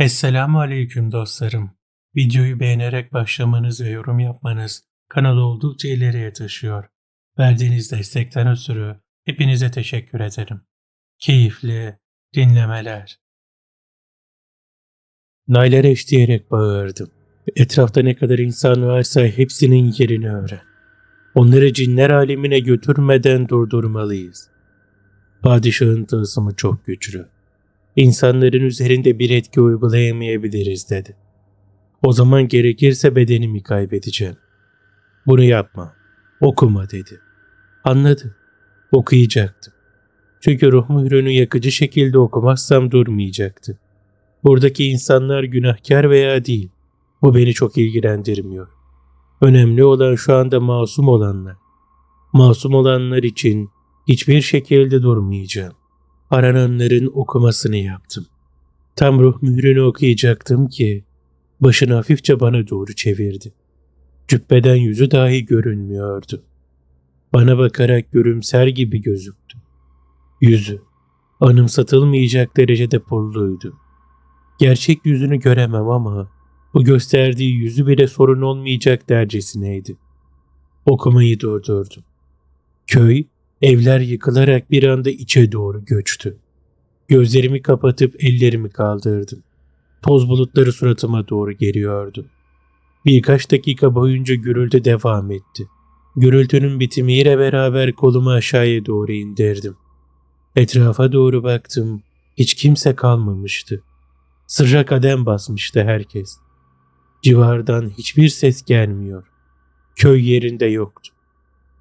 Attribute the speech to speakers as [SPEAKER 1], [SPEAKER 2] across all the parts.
[SPEAKER 1] Esselamu Aleyküm dostlarım. Videoyu beğenerek başlamanız ve yorum yapmanız kanalı oldukça ileriye taşıyor. Verdiğiniz destekten ötürü hepinize teşekkür ederim. Keyifli dinlemeler. Naylar eşleyerek bağırdım. Etrafta ne kadar insan varsa hepsinin yerini öğren. Onları cinler alemine götürmeden durdurmalıyız. Padişahın tılsımı çok güçlü insanların üzerinde bir etki uygulayamayabiliriz dedi. O zaman gerekirse bedenimi kaybedeceğim. Bunu yapma. Okuma dedi. Anladı. Okuyacaktım. Çünkü ruh mührünü yakıcı şekilde okumazsam durmayacaktı. Buradaki insanlar günahkar veya değil. Bu beni çok ilgilendirmiyor. Önemli olan şu anda masum olanlar. Masum olanlar için hiçbir şekilde durmayacağım arananların okumasını yaptım. Tam ruh mührünü okuyacaktım ki başını hafifçe bana doğru çevirdi. Cübbeden yüzü dahi görünmüyordu. Bana bakarak görümser gibi gözüktü. Yüzü anımsatılmayacak derecede pulluydu. Gerçek yüzünü göremem ama bu gösterdiği yüzü bile sorun olmayacak dercesineydi. Okumayı durdurdum. Köy Evler yıkılarak bir anda içe doğru göçtü. Gözlerimi kapatıp ellerimi kaldırdım. Toz bulutları suratıma doğru geliyordu. Birkaç dakika boyunca gürültü devam etti. Gürültünün bitimiyle beraber kolumu aşağıya doğru indirdim. Etrafa doğru baktım. Hiç kimse kalmamıştı. Sırra kadem basmıştı herkes. Civardan hiçbir ses gelmiyor. Köy yerinde yoktu.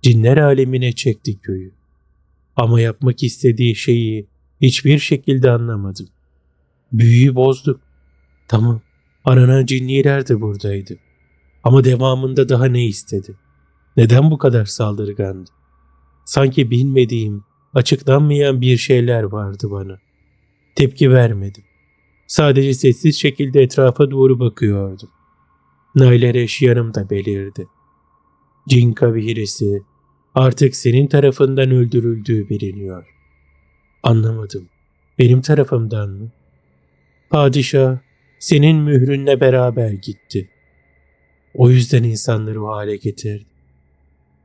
[SPEAKER 1] Cinler alemine çekti köyü. Ama yapmak istediği şeyi hiçbir şekilde anlamadım. Büyüyü bozduk. Tamam, aranan cinniler de buradaydı. Ama devamında daha ne istedi? Neden bu kadar saldırgandı? Sanki bilmediğim, açıklanmayan bir şeyler vardı bana. Tepki vermedim. Sadece sessiz şekilde etrafa doğru bakıyordum. Nailereş yanımda belirdi. Cin kabilesi artık senin tarafından öldürüldüğü biliniyor. Anlamadım. Benim tarafımdan mı? Padişah senin mührünle beraber gitti. O yüzden insanları o hale getirdi.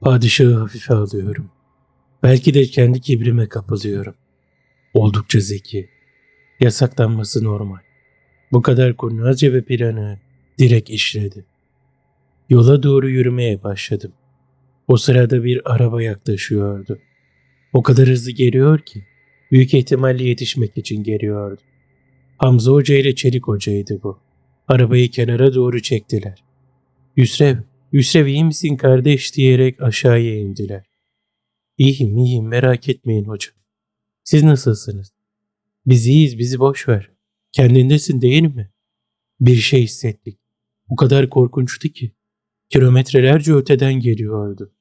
[SPEAKER 1] Padişahı hafife alıyorum. Belki de kendi kibrime kapılıyorum. Oldukça zeki. Yasaklanması normal. Bu kadar kurnazca ve planı direkt işledi. Yola doğru yürümeye başladım. O sırada bir araba yaklaşıyordu. O kadar hızlı geliyor ki büyük ihtimalle yetişmek için geliyordu. Hamza Hoca ile Çelik Hoca'ydı bu. Arabayı kenara doğru çektiler. Yusrev, Yusrev iyi misin kardeş diyerek aşağıya indiler. İyiyim iyiyim merak etmeyin hocam. Siz nasılsınız? Biz iyiyiz bizi boş ver. Kendindesin değil mi? Bir şey hissettik. O kadar korkunçtu ki. Kilometrelerce öteden geliyordu.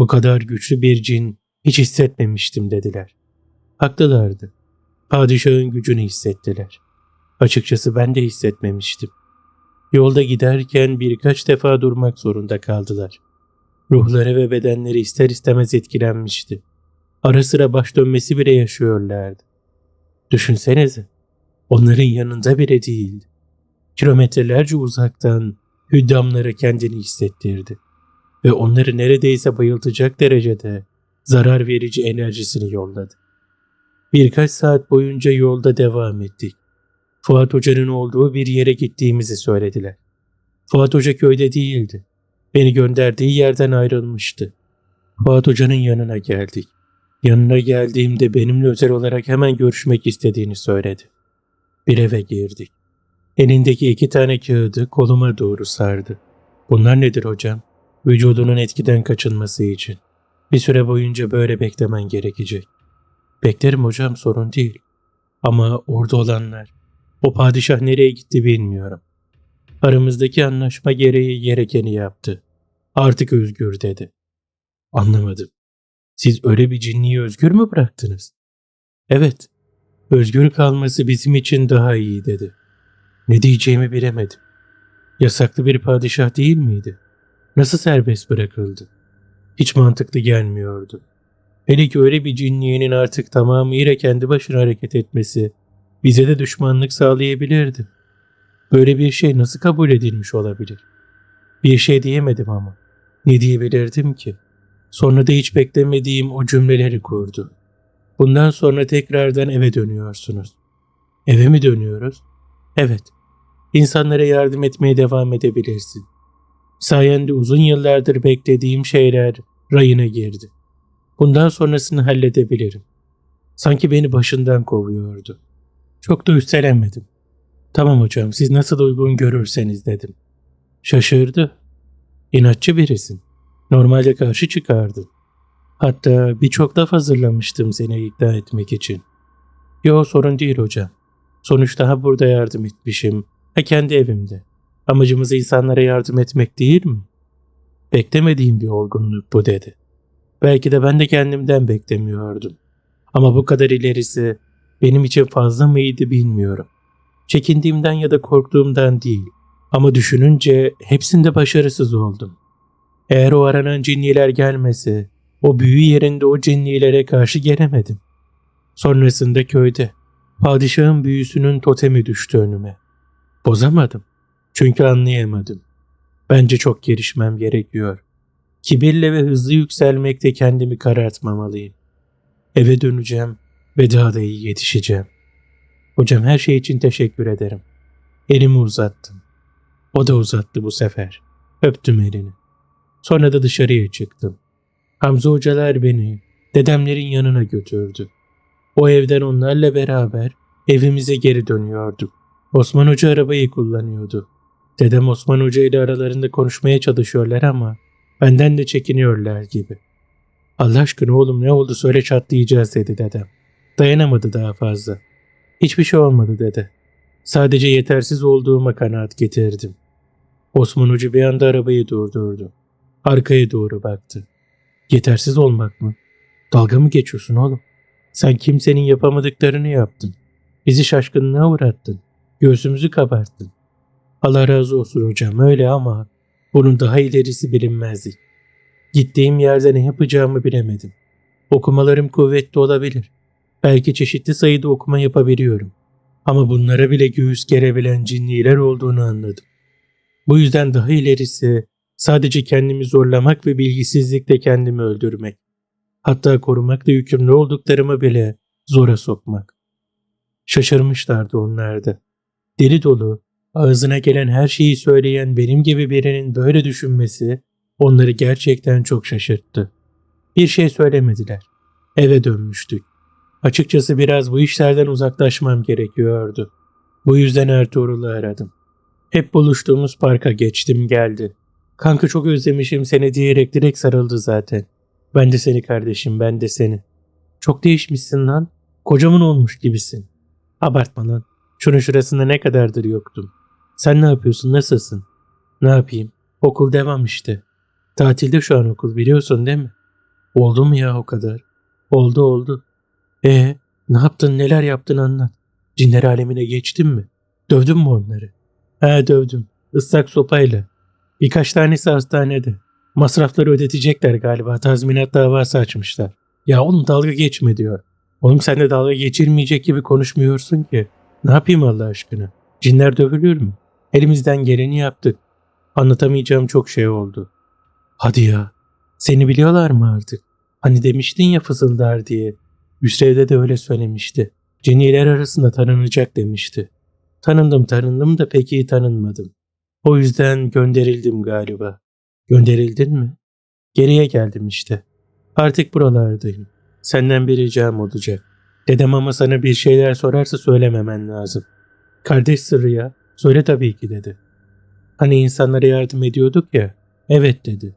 [SPEAKER 1] Bu kadar güçlü bir cin hiç hissetmemiştim dediler. Haklılardı. Padişahın gücünü hissettiler. Açıkçası ben de hissetmemiştim. Yolda giderken birkaç defa durmak zorunda kaldılar. Ruhları ve bedenleri ister istemez etkilenmişti. Ara sıra baş dönmesi bile yaşıyorlardı. Düşünsenize, onların yanında bile değildi. Kilometrelerce uzaktan hüddamlara kendini hissettirdi ve onları neredeyse bayıltacak derecede zarar verici enerjisini yolladı. Birkaç saat boyunca yolda devam ettik. Fuat Hoca'nın olduğu bir yere gittiğimizi söylediler. Fuat Hoca köyde değildi. Beni gönderdiği yerden ayrılmıştı. Fuat Hoca'nın yanına geldik. Yanına geldiğimde benimle özel olarak hemen görüşmek istediğini söyledi. Bir eve girdik. Elindeki iki tane kağıdı koluma doğru sardı. Bunlar nedir hocam? Vücudunun etkiden kaçınması için. Bir süre boyunca böyle beklemen gerekecek. Beklerim hocam sorun değil. Ama orada olanlar, o padişah nereye gitti bilmiyorum. Aramızdaki anlaşma gereği gerekeni yaptı. Artık özgür dedi. Anlamadım. Siz öyle bir cinliyi özgür mü bıraktınız? Evet, özgür kalması bizim için daha iyi dedi. Ne diyeceğimi bilemedim. Yasaklı bir padişah değil miydi? Nasıl serbest bırakıldı? Hiç mantıklı gelmiyordu. Hele ki öyle bir cinliğinin artık tamamıyla kendi başına hareket etmesi bize de düşmanlık sağlayabilirdi. Böyle bir şey nasıl kabul edilmiş olabilir? Bir şey diyemedim ama. Ne diyebilirdim ki? Sonra da hiç beklemediğim o cümleleri kurdu. Bundan sonra tekrardan eve dönüyorsunuz. Eve mi dönüyoruz? Evet. İnsanlara yardım etmeye devam edebilirsin. Sayende uzun yıllardır beklediğim şeyler rayına girdi. Bundan sonrasını halledebilirim. Sanki beni başından kovuyordu. Çok da üstelenmedim. Tamam hocam siz nasıl uygun görürseniz dedim. Şaşırdı. İnatçı birisin. Normalde karşı çıkardın. Hatta birçok laf hazırlamıştım seni ikna etmek için. Yo sorun değil hocam. Sonuçta ha burada yardım etmişim, ha kendi evimde. Amacımız insanlara yardım etmek değil mi? Beklemediğim bir olgunluk bu dedi. Belki de ben de kendimden beklemiyordum. Ama bu kadar ilerisi benim için fazla mıydı bilmiyorum. Çekindiğimden ya da korktuğumdan değil. Ama düşününce hepsinde başarısız oldum. Eğer o aranan cinniler gelmese, o büyü yerinde o cinnilere karşı gelemedim. Sonrasında köyde, padişahın büyüsünün totemi düştü önüme. Bozamadım. Çünkü anlayamadım. Bence çok gelişmem gerekiyor. Kibirle ve hızlı yükselmekte kendimi karartmamalıyım. Eve döneceğim ve daha da iyi yetişeceğim. Hocam her şey için teşekkür ederim. Elimi uzattım. O da uzattı bu sefer. Öptüm elini. Sonra da dışarıya çıktım. Hamza hocalar beni dedemlerin yanına götürdü. O evden onlarla beraber evimize geri dönüyorduk. Osman Hoca arabayı kullanıyordu. Dedem Osman Hoca ile aralarında konuşmaya çalışıyorlar ama benden de çekiniyorlar gibi. Allah aşkına oğlum ne oldu söyle çatlayacağız dedi dedem. Dayanamadı daha fazla. Hiçbir şey olmadı dedi. Sadece yetersiz olduğuma kanaat getirdim. Osman Hoca bir anda arabayı durdurdu. Arkaya doğru baktı. Yetersiz olmak mı? Dalga mı geçiyorsun oğlum? Sen kimsenin yapamadıklarını yaptın. Bizi şaşkınlığa uğrattın. Göğsümüzü kabarttın. Allah razı olsun hocam öyle ama bunun daha ilerisi bilinmezdi. Gittiğim yerde ne yapacağımı bilemedim. Okumalarım kuvvetli olabilir. Belki çeşitli sayıda okuma yapabiliyorum. Ama bunlara bile göğüs gerebilen cinniler olduğunu anladım. Bu yüzden daha ilerisi sadece kendimi zorlamak ve bilgisizlikle kendimi öldürmek. Hatta korumakla yükümlü olduklarımı bile zora sokmak. Şaşırmışlardı onlar da. Deli dolu, ağzına gelen her şeyi söyleyen benim gibi birinin böyle düşünmesi onları gerçekten çok şaşırttı. Bir şey söylemediler. Eve dönmüştük. Açıkçası biraz bu işlerden uzaklaşmam gerekiyordu. Bu yüzden Ertuğrul'u aradım. Hep buluştuğumuz parka geçtim geldi. Kanka çok özlemişim seni diyerek direkt sarıldı zaten. Ben de seni kardeşim ben de seni. Çok değişmişsin lan. Kocaman olmuş gibisin. Abartma lan. Şunun şurasında ne kadardır yoktum. Sen ne yapıyorsun nasılsın? Ne yapayım? Okul devam işte. Tatilde şu an okul biliyorsun değil mi? Oldu mu ya o kadar? Oldu oldu. E ne yaptın neler yaptın anlat. Cinler alemine geçtin mi? Dövdün mü onları? He dövdüm. Islak sopayla. Birkaç tanesi hastanede. Masrafları ödetecekler galiba. Tazminat davası açmışlar. Ya oğlum dalga geçme diyor. Oğlum sen de dalga geçirmeyecek gibi konuşmuyorsun ki. Ne yapayım Allah aşkına? Cinler dövülür mü? Elimizden geleni yaptık. Anlatamayacağım çok şey oldu. Hadi ya. Seni biliyorlar mı artık? Hani demiştin ya fısıldar diye. Hüsrev'de de öyle söylemişti. Ceniyeler arasında tanınacak demişti. Tanındım tanındım da pek iyi tanınmadım. O yüzden gönderildim galiba. Gönderildin mi? Geriye geldim işte. Artık buralardayım. Senden bir ricam olacak. Dedem ama sana bir şeyler sorarsa söylememen lazım. Kardeş sırrı ya. Söyle tabii ki dedi. Hani insanlara yardım ediyorduk ya. Evet dedi.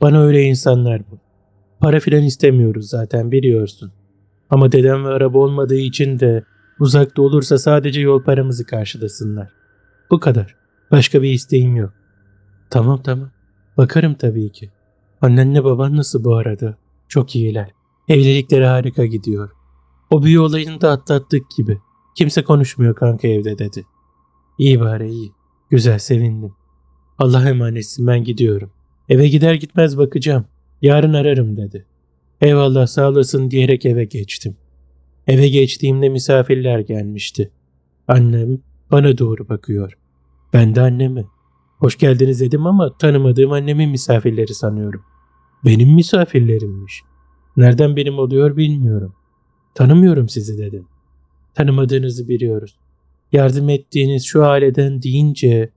[SPEAKER 1] Bana öyle insanlar bu. Para filan istemiyoruz zaten biliyorsun. Ama dedem ve araba olmadığı için de uzakta olursa sadece yol paramızı karşılasınlar. Bu kadar. Başka bir isteğim yok. Tamam tamam. Bakarım tabii ki. Annenle baban nasıl bu arada? Çok iyiler. Evlilikleri harika gidiyor. O büyü olayını da atlattık gibi. Kimse konuşmuyor kanka evde dedi. İyi bari iyi. Güzel sevindim. Allah emanetsin ben gidiyorum. Eve gider gitmez bakacağım. Yarın ararım dedi. Eyvallah sağ olasın diyerek eve geçtim. Eve geçtiğimde misafirler gelmişti. Annem bana doğru bakıyor. Ben de anneme. Hoş geldiniz dedim ama tanımadığım annemin misafirleri sanıyorum. Benim misafirlerimmiş. Nereden benim oluyor bilmiyorum. Tanımıyorum sizi dedim. Tanımadığınızı biliyoruz. Yardım ettiğiniz şu aileden deyince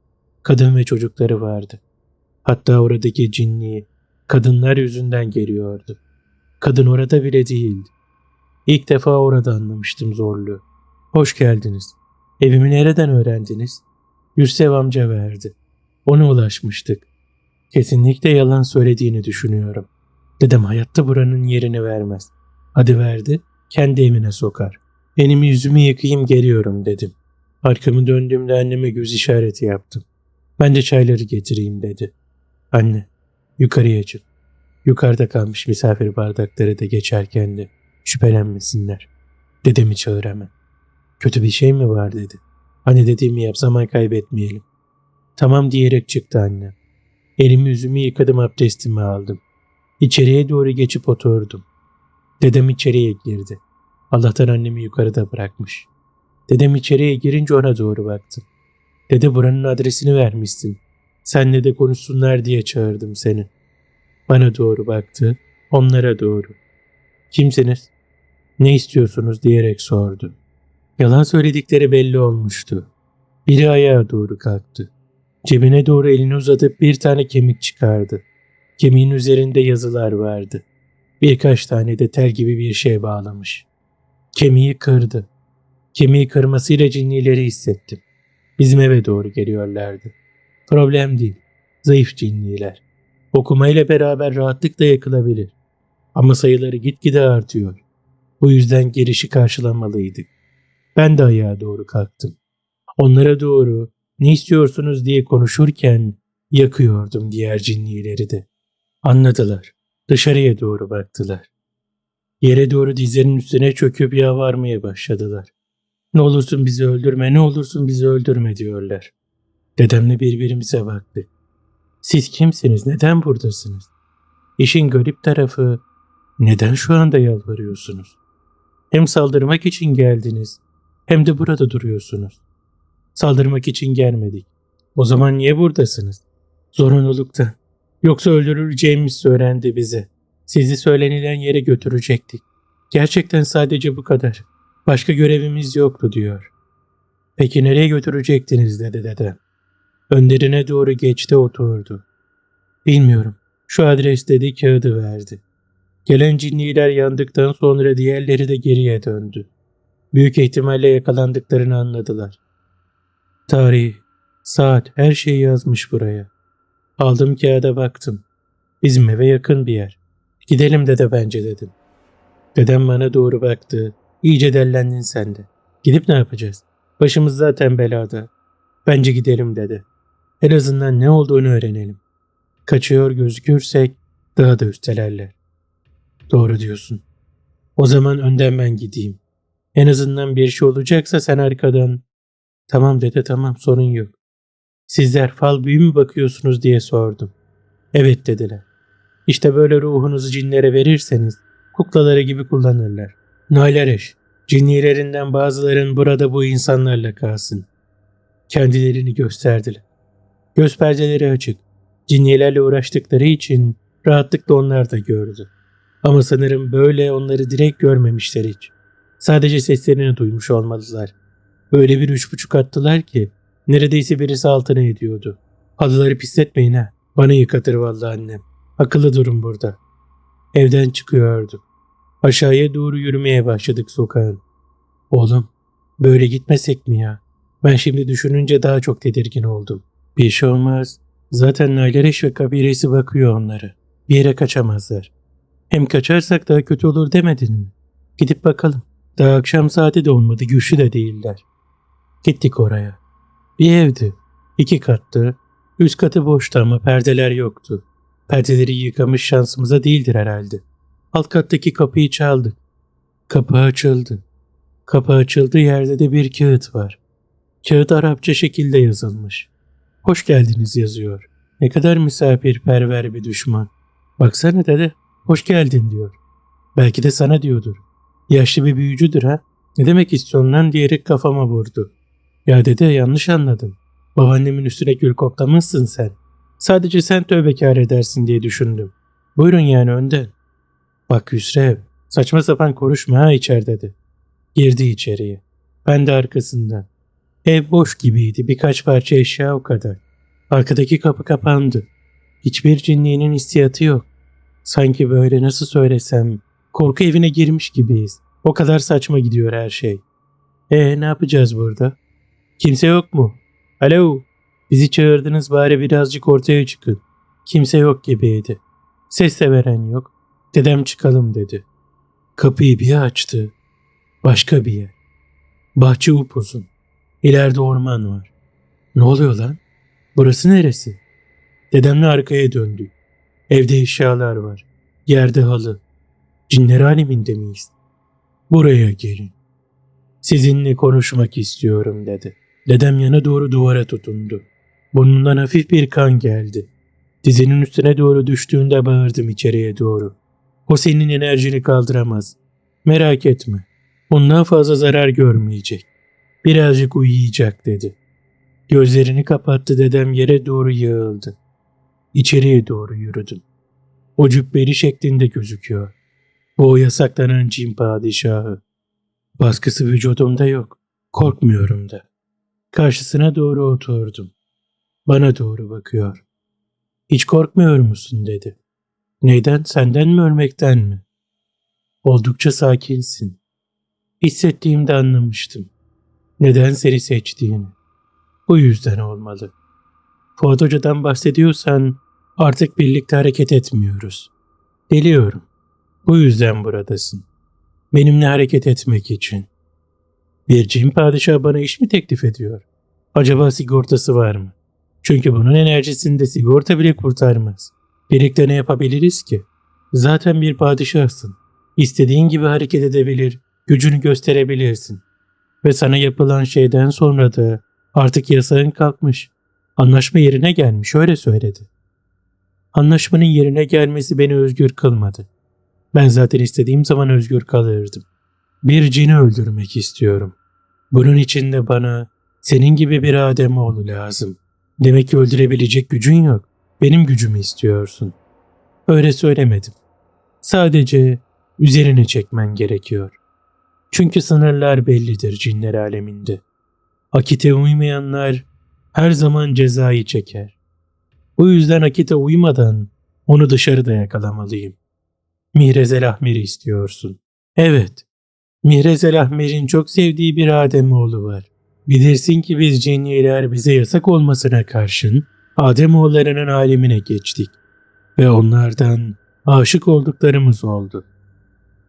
[SPEAKER 1] kadın ve çocukları vardı. Hatta oradaki cinli kadınlar yüzünden geliyordu. Kadın orada bile değildi. İlk defa orada anlamıştım zorluğu. Hoş geldiniz. Evimi nereden öğrendiniz? Yursev amca verdi. Ona ulaşmıştık. Kesinlikle yalan söylediğini düşünüyorum. Dedem hayatta buranın yerini vermez. Hadi verdi, kendi evine sokar. Elimi yüzümü yıkayayım geliyorum dedim. Arkamı döndüğümde anneme göz işareti yaptım. Ben de çayları getireyim dedi. Anne, yukarıya çık. Yukarıda kalmış misafir bardakları da geçerken de şüphelenmesinler. Dedemi çağır hemen. Kötü bir şey mi var dedi. Hani dediğimi yap zaman kaybetmeyelim. Tamam diyerek çıktı annem. Elimi yüzümü yıkadım abdestimi aldım. İçeriye doğru geçip oturdum. Dedem içeriye girdi. Allah'tan annemi yukarıda bırakmış. Dedem içeriye girince ona doğru baktım. Dede buranın adresini vermişsin. Senle de konuşsunlar diye çağırdım seni. Bana doğru baktı, onlara doğru. Kimsiniz? Ne istiyorsunuz diyerek sordu. Yalan söyledikleri belli olmuştu. Biri ayağa doğru kalktı. Cebine doğru elini uzatıp bir tane kemik çıkardı. Kemiğin üzerinde yazılar vardı. Birkaç tane de tel gibi bir şey bağlamış. Kemiği kırdı. Kemiği kırmasıyla cinnileri hissettim. Bizim eve doğru geliyorlardı. Problem değil. Zayıf cinniler. Okumayla beraber rahatlıkla yakılabilir. Ama sayıları gitgide artıyor. Bu yüzden girişi karşılamalıydık. Ben de ayağa doğru kalktım. Onlara doğru ne istiyorsunuz diye konuşurken yakıyordum diğer cinnileri de. Anladılar. Dışarıya doğru baktılar. Yere doğru dizlerinin üstüne çöküp yalvarmaya başladılar. Ne olursun bizi öldürme, ne olursun bizi öldürme diyorlar. Dedemle birbirimize baktık. Siz kimsiniz, neden buradasınız? İşin garip tarafı, neden şu anda yalvarıyorsunuz? Hem saldırmak için geldiniz, hem de burada duruyorsunuz. Saldırmak için gelmedik. O zaman niye buradasınız? Zorunluluktan. Yoksa öldürüleceğimiz söylendi bize. Sizi söylenilen yere götürecektik. Gerçekten sadece bu kadar. Başka görevimiz yoktu diyor. Peki nereye götürecektiniz dedi dedem. Önlerine doğru geçti oturdu. Bilmiyorum. Şu adres dedi kağıdı verdi. Gelen cinniler yandıktan sonra diğerleri de geriye döndü. Büyük ihtimalle yakalandıklarını anladılar. Tarih, saat, her şeyi yazmış buraya. Aldım kağıda baktım. Bizim eve yakın bir yer. Gidelim dede bence dedim. Dedem bana doğru baktı. İyice dellendin sen de. Gidip ne yapacağız? Başımız zaten belada. Bence gidelim dedi. En azından ne olduğunu öğrenelim. Kaçıyor gözükürsek daha da üstelerler. Doğru diyorsun. O zaman önden ben gideyim. En azından bir şey olacaksa sen arkadan. Tamam dede tamam sorun yok. Sizler fal büyü mü bakıyorsunuz diye sordum. Evet dediler. İşte böyle ruhunuzu cinlere verirseniz kuklaları gibi kullanırlar. Nailereş, cinnilerinden bazıların burada bu insanlarla kalsın. Kendilerini gösterdiler. Göz perdeleri açık. Cinnilerle uğraştıkları için rahatlıkla onlar da gördü. Ama sanırım böyle onları direkt görmemişler hiç. Sadece seslerini duymuş olmalılar. Öyle bir üç buçuk attılar ki neredeyse birisi altına ediyordu. Halıları pisletmeyin ha. Bana yıkatır vallahi annem. Akıllı durun burada. Evden çıkıyorduk. Aşağıya doğru yürümeye başladık sokağın. Oğlum, böyle gitmesek mi ya? Ben şimdi düşününce daha çok tedirgin oldum. Bir şey olmaz. Zaten Nailereş ve kabilesi bakıyor onları. Bir yere kaçamazlar. Hem kaçarsak daha kötü olur demedin mi? Gidip bakalım. Daha akşam saati de olmadı, güçlü de değiller. Gittik oraya. Bir evdi. İki kattı. Üst katı boştu ama perdeler yoktu. Perdeleri yıkamış şansımıza değildir herhalde. Alt kattaki kapıyı çaldık. Kapı açıldı. Kapı açıldı yerde de bir kağıt var. Kağıt Arapça şekilde yazılmış. Hoş geldiniz yazıyor. Ne kadar misafirperver bir düşman. Baksana dede, hoş geldin diyor. Belki de sana diyordur. Yaşlı bir büyücüdür ha. Ne demek istiyorsun lan diyerek kafama vurdu. Ya dede yanlış anladın. Babaannemin üstüne gül koklamışsın sen. Sadece sen tövbekar edersin diye düşündüm. Buyurun yani önden. Bak Hüsrev, saçma sapan konuşma ha içeride de. Girdi içeriye. Ben de arkasından. Ev boş gibiydi birkaç parça eşya o kadar. Arkadaki kapı kapandı. Hiçbir cinliğinin hissiyatı yok. Sanki böyle nasıl söylesem korku evine girmiş gibiyiz. O kadar saçma gidiyor her şey. E ne yapacağız burada? Kimse yok mu? Alo, bizi çağırdınız bari birazcık ortaya çıkın. Kimse yok gibiydi. Ses de veren yok. Dedem çıkalım dedi. Kapıyı bir açtı. Başka bir yer. Bahçe upuzun. İleride orman var. Ne oluyor lan? Burası neresi? Dedemle arkaya döndük. Evde eşyalar var. Yerde halı. Cinler aleminde miyiz? Buraya gelin. Sizinle konuşmak istiyorum dedi. Dedem yana doğru duvara tutundu. Burnundan hafif bir kan geldi. Dizinin üstüne doğru düştüğünde bağırdım içeriye doğru. O senin enerjini kaldıramaz. Merak etme. Ondan fazla zarar görmeyecek. Birazcık uyuyacak dedi. Gözlerini kapattı dedem yere doğru yığıldı. İçeriye doğru yürüdüm. O cübbeli şeklinde gözüküyor. O yasaklanan cin padişahı. Baskısı vücudumda yok. Korkmuyorum da. Karşısına doğru oturdum. Bana doğru bakıyor. Hiç korkmuyor musun dedi. Neyden senden mi ölmekten mi? Oldukça sakinsin. Hissettiğimde anlamıştım. Neden seni seçtiğini. Bu yüzden olmalı. Fuat Hoca'dan bahsediyorsan artık birlikte hareket etmiyoruz. Biliyorum. Bu yüzden buradasın. Benimle hareket etmek için. Bir cin padişah bana iş mi teklif ediyor? Acaba sigortası var mı? Çünkü bunun enerjisinde sigorta bile kurtarmaz. Birlikte ne yapabiliriz ki? Zaten bir padişahsın. İstediğin gibi hareket edebilir, gücünü gösterebilirsin. Ve sana yapılan şeyden sonra da artık yasağın kalkmış. Anlaşma yerine gelmiş öyle söyledi. Anlaşmanın yerine gelmesi beni özgür kılmadı. Ben zaten istediğim zaman özgür kalırdım. Bir cini öldürmek istiyorum. Bunun için de bana senin gibi bir Ademoğlu lazım. Demek ki öldürebilecek gücün yok. Benim gücümü istiyorsun. Öyle söylemedim. Sadece üzerine çekmen gerekiyor. Çünkü sınırlar bellidir cinler aleminde. Akite uymayanlar her zaman cezayı çeker. Bu yüzden Akite uymadan onu dışarıda yakalamalıyım. Mihrezel Ahmer'i istiyorsun. Evet, Mihrezel Ahmer'in çok sevdiği bir Ademoğlu var. Bilirsin ki biz cinniler bize yasak olmasına karşın Ademoğullarının alemine geçtik ve onlardan aşık olduklarımız oldu.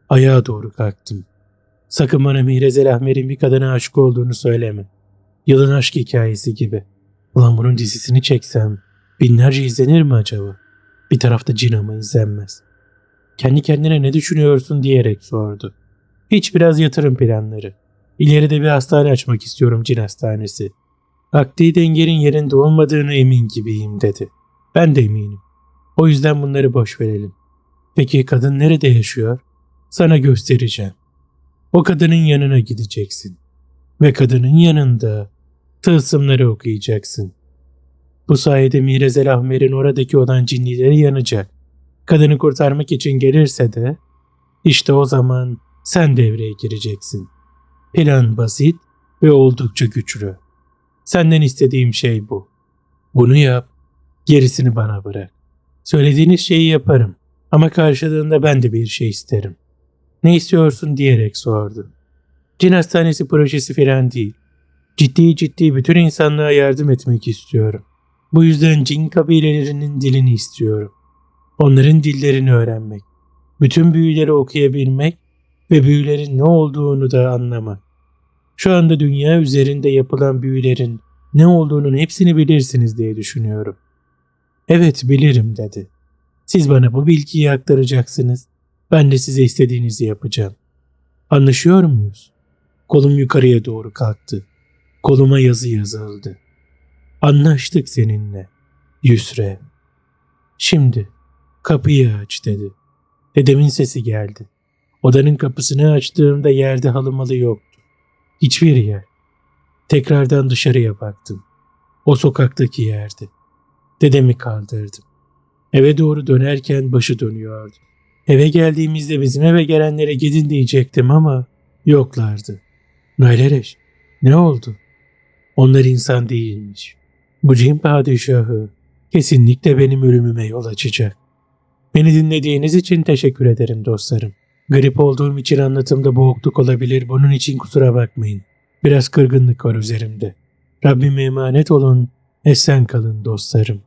[SPEAKER 1] Ayağa doğru kalktım. Sakın bana Mihrezel Ahmer'in bir kadına aşık olduğunu söyleme. Yılın aşk hikayesi gibi. Ulan bunun dizisini çeksem binlerce izlenir mi acaba? Bir tarafta cin ama izlenmez. Kendi kendine ne düşünüyorsun diyerek sordu. Hiç biraz yatırım planları. İleride bir hastane açmak istiyorum cin hastanesi. Akli dengenin yerinde olmadığını emin gibiyim dedi. Ben de eminim. O yüzden bunları boş verelim. Peki kadın nerede yaşıyor? Sana göstereceğim. O kadının yanına gideceksin. Ve kadının yanında tılsımları okuyacaksın. Bu sayede Mirezel Ahmer'in oradaki olan cinlileri yanacak. Kadını kurtarmak için gelirse de işte o zaman sen devreye gireceksin. Plan basit ve oldukça güçlü. Senden istediğim şey bu. Bunu yap, gerisini bana bırak. Söylediğiniz şeyi yaparım ama karşılığında ben de bir şey isterim. Ne istiyorsun diyerek sordu. Cin hastanesi projesi falan değil. Ciddi ciddi bütün insanlığa yardım etmek istiyorum. Bu yüzden cin kabilelerinin dilini istiyorum. Onların dillerini öğrenmek. Bütün büyüleri okuyabilmek ve büyülerin ne olduğunu da anlamak. Şu anda dünya üzerinde yapılan büyülerin ne olduğunun hepsini bilirsiniz diye düşünüyorum. Evet bilirim dedi. Siz bana bu bilgiyi aktaracaksınız. Ben de size istediğinizi yapacağım. Anlaşıyor muyuz? Kolum yukarıya doğru kalktı. Koluma yazı yazıldı. Anlaştık seninle. Yusre. Şimdi kapıyı aç dedi. Dedemin sesi geldi. Odanın kapısını açtığımda yerde halımalı yoktu. Hiçbir yer. Tekrardan dışarıya baktım. O sokaktaki yerdi. Dedemi kaldırdım. Eve doğru dönerken başı dönüyordu. Eve geldiğimizde bizim eve gelenlere gidin diyecektim ama yoklardı. Naylereş, ne oldu? Onlar insan değilmiş. Bu cin padişahı kesinlikle benim ölümüme yol açacak. Beni dinlediğiniz için teşekkür ederim dostlarım. Grip olduğum için anlatımda boğukluk olabilir. Bunun için kusura bakmayın. Biraz kırgınlık var üzerimde. Rabbime emanet olun. Esen kalın dostlarım.